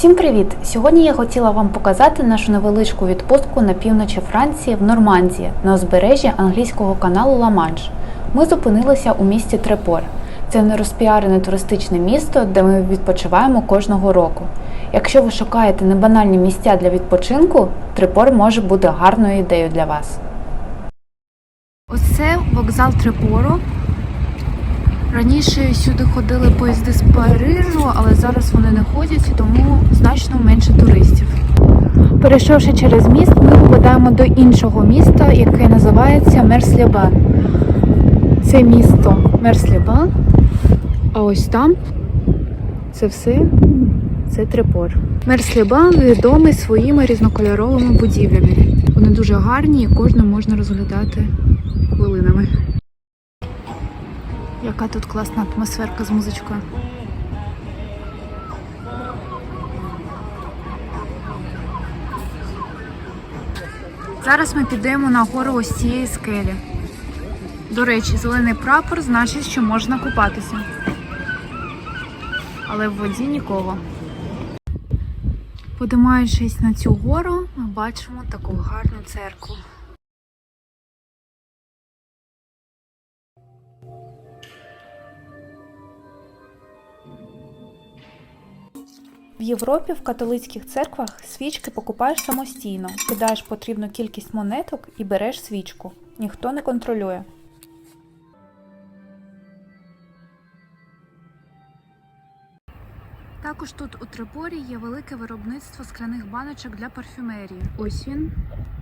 Всім привіт! Сьогодні я хотіла вам показати нашу невеличку відпустку на півночі Франції в Нормандії на узбережжі англійського каналу Ла-Манш. Ми зупинилися у місті Трепор. Це нерозпіарене туристичне місто, де ми відпочиваємо кожного року. Якщо ви шукаєте небанальні місця для відпочинку, Трепор може бути гарною ідеєю для вас. Ось це вокзал Трепору. Раніше сюди ходили поїзди з Парижу, але зараз вони не ходять, тому значно менше туристів. Перейшовши через міст, ми попадаємо до іншого міста, яке називається Мерслєбан. Це місто Мерслєбан. А ось там це все це Трепор. Мерслєбан відомий своїми різнокольоровими будівлями. Вони дуже гарні і кожну можна розглядати хвилинами. Яка тут класна атмосферка з музичкою. Зараз ми підемо на гору ось цієї скелі. До речі, зелений прапор значить, що можна купатися. Але в воді нікого. Подимаючись на цю гору, ми бачимо таку гарну церкву. В Європі в католицьких церквах свічки покупаєш самостійно, кидаєш потрібну кількість монеток і береш свічку. Ніхто не контролює. Також тут у Трипорі є велике виробництво скляних баночок для парфюмерії. Ось він.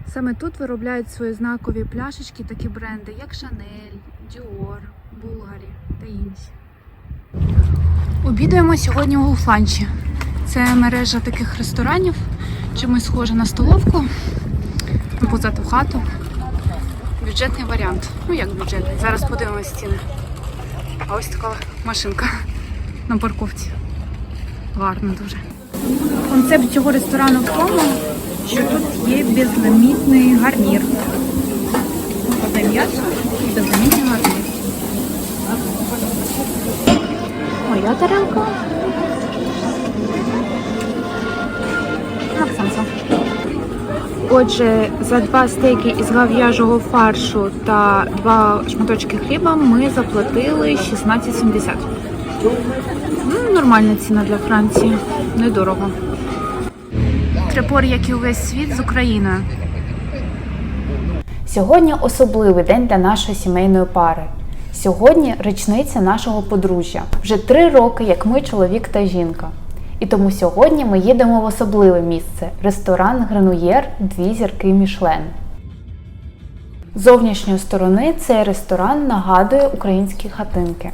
Саме тут виробляють свої знакові пляшечки такі бренди, як Chanel, Dior, Bulgari та інші. Обідаємо сьогодні у Фланчі. Це мережа таких ресторанів, чимось схожа на столовку, позаду хату. Бюджетний варіант. Ну як бюджетний? Зараз подивимось ціни. А ось така машинка на парковці. Гарно дуже. Концепт цього ресторану в тому, що тут є безлімітний гарнір. Одне м'ясо і безлімітний гарнір. Моя тарелка. Отже, за два стейки із гав'яжого фаршу та два шматочки хліба ми заплатили 16,70. Ну, нормальна ціна для Франції. Недорого. Трепор, як і увесь світ, з Україною. Сьогодні особливий день для нашої сімейної пари. Сьогодні річниця нашого подружжя. Вже три роки, як ми чоловік та жінка. І тому сьогодні ми їдемо в особливе місце ресторан Гренуєр Дві зірки Мішлен. З зовнішньої сторони цей ресторан нагадує українські хатинки.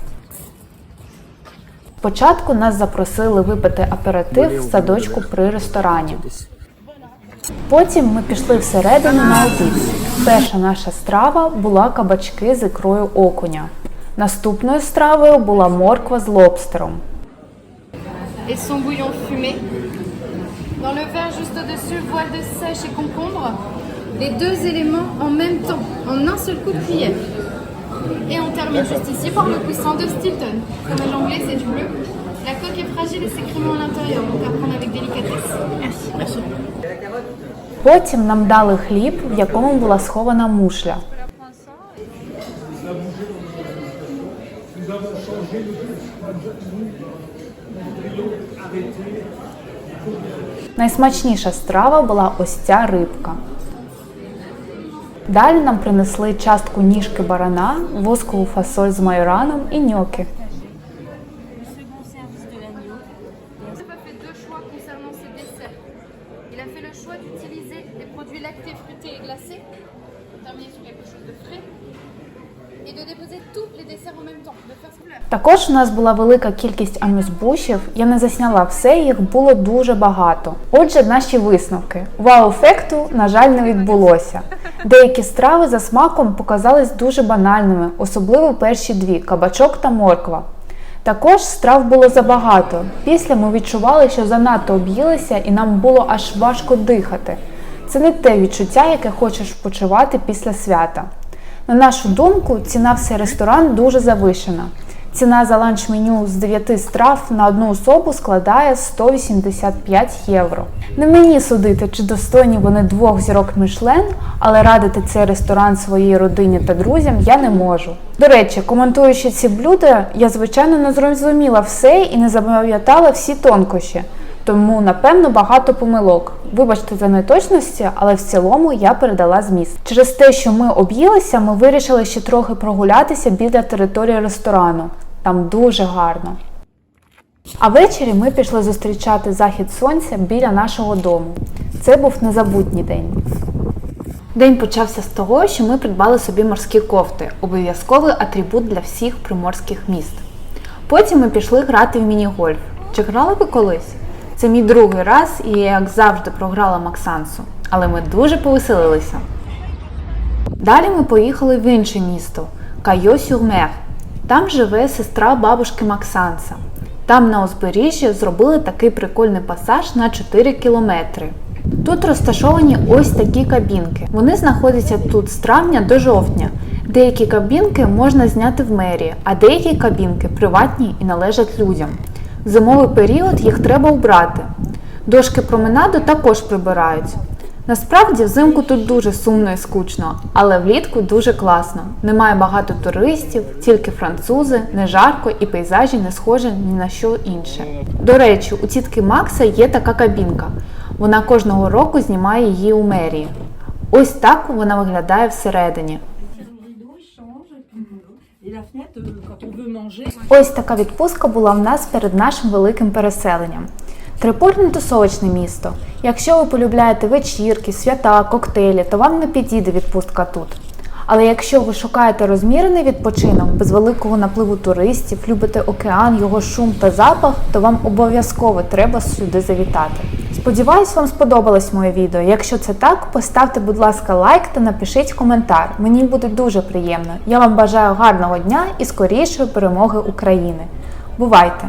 Спочатку нас запросили випити аперитив в садочку при ресторані. Потім ми пішли всередину на обід. Перша наша страва була кабачки з ікрою окуня. Наступною стравою була морква з лобстером. et son bouillon fumé. Dans le verre juste au-dessus, voile de sèche et concombre. Les deux éléments en même temps, en un seul coup de cuillère. Et on termine juste ici par le cuisson de Stilton. Fromage anglais, c'est du bleu. La coque est fragile et c'est crémeux à l'intérieur, donc à prendre avec délicatesse. Merci. Merci. Потім нам дали хліб, в якому була схована мушля. Найсмачніша страва була ось ця рибка. Далі нам принесли частку ніжки барана, воскову фасоль з майораном і ньоки. D'utiliser des produits lactés, fruités et glacés pour terminer sur quelque chose de frais Також у нас була велика кількість амюзбушів. Я не засняла все, їх було дуже багато. Отже, наші висновки. Вау-ефекту, на жаль, не відбулося. Деякі страви за смаком показались дуже банальними, особливо перші дві кабачок та морква. Також страв було забагато. Після ми відчували, що занадто об'їлися і нам було аж важко дихати. Це не те відчуття, яке хочеш почувати після свята. На нашу думку, ціна в цей ресторан дуже завишена. Ціна за ланч-меню з 9 страв на одну особу складає 185 євро. Не мені судити, чи достойні вони двох зірок Мішлен, але радити цей ресторан своїй родині та друзям я не можу. До речі, коментуючи ці блюда, я звичайно не зрозуміла все і не запам'ятала всі тонкощі. Тому, напевно, багато помилок. Вибачте за неточності, але в цілому я передала зміст. Через те, що ми об'їлися, ми вирішили ще трохи прогулятися біля території ресторану. Там дуже гарно. А ввечері ми пішли зустрічати захід сонця біля нашого дому. Це був незабутній день. День почався з того, що ми придбали собі морські кофти обов'язковий атрибут для всіх приморських міст. Потім ми пішли грати в міні-гольф. Чи грали ви колись? Це мій другий раз, і я, як завжди, програла Максансу, але ми дуже повеселилися. Далі ми поїхали в інше місто Кайо-Сюрмер. Там живе сестра бабушки Максанса. Там на узбережжі зробили такий прикольний пасаж на 4 кілометри. Тут розташовані ось такі кабінки. Вони знаходяться тут з травня до жовтня. Деякі кабінки можна зняти в мерії, а деякі кабінки приватні і належать людям. Зимовий період їх треба убрати. Дошки променаду також прибирають. Насправді взимку тут дуже сумно і скучно, але влітку дуже класно. Немає багато туристів, тільки французи, не жарко і пейзажі не схожі ні на що інше. До речі, у тітки Макса є така кабінка. Вона кожного року знімає її у мерії. Ось так вона виглядає всередині. Ось така відпустка була в нас перед нашим великим переселенням. Трипольне тусовочне місто. Якщо ви полюбляєте вечірки, свята, коктейлі, то вам не підійде відпустка тут. Але якщо ви шукаєте розмірений відпочинок без великого напливу туристів, любите океан, його шум та запах, то вам обов'язково треба сюди завітати. Сподіваюсь, вам сподобалось моє відео. Якщо це так, поставте, будь ласка, лайк та напишіть коментар. Мені буде дуже приємно. Я вам бажаю гарного дня і скорішої перемоги України. Бувайте!